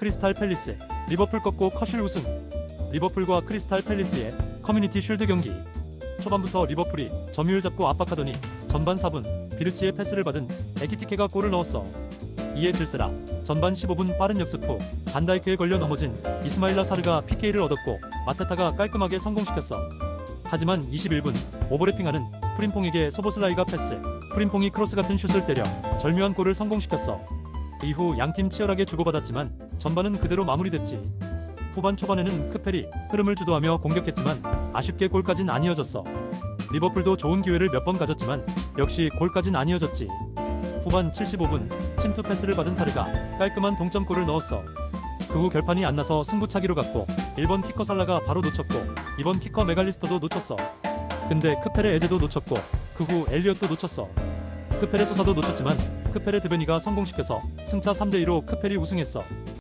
크리스탈 팰리스, 리버풀 꺾고 커실 우승. 리버풀과 크리스탈 팰리스의 커뮤니티 쉴드 경기. 초반부터 리버풀이 점유율 잡고 압박하더니 전반 4분 비르치의 패스를 받은 에키티케가 골을 넣었어. 이에 질세라 전반 15분 빠른 역습 후 반다이크에 걸려 넘어진 이스마일라 사르가 PK를 얻었고 마테타가 깔끔하게 성공시켰어. 하지만 21분 오버래핑하는 프림퐁에게 소보슬라이가 패스, 프림퐁이 크로스 같은 슛을 때려 절묘한 골을 성공시켰어. 이후 양팀 치열하게 주고받았지만 전반은 그대로 마무리됐지. 후반 초반에는 크펠이 흐름을 주도하며 공격했지만 아쉽게 골까진 안 이어졌어. 리버풀도 좋은 기회를 몇 번 가졌지만 역시 골까진 안 이어졌지. 후반 75분 침투 패스를 받은 사르가 깔끔한 동점골을 넣었어. 그 후 결판이 안 나서 승부차기로 갔고 1번 키커 살라가 바로 놓쳤고 2번 키커 메갈리스터도 놓쳤어. 근데 크펠의 에제도 놓쳤고 그 후 엘리엇도 놓쳤어. 크펠의 소사도 놓쳤지만 크펠의 드베니가 성공시켜서 승차 3대2로 크펠이 우승했어.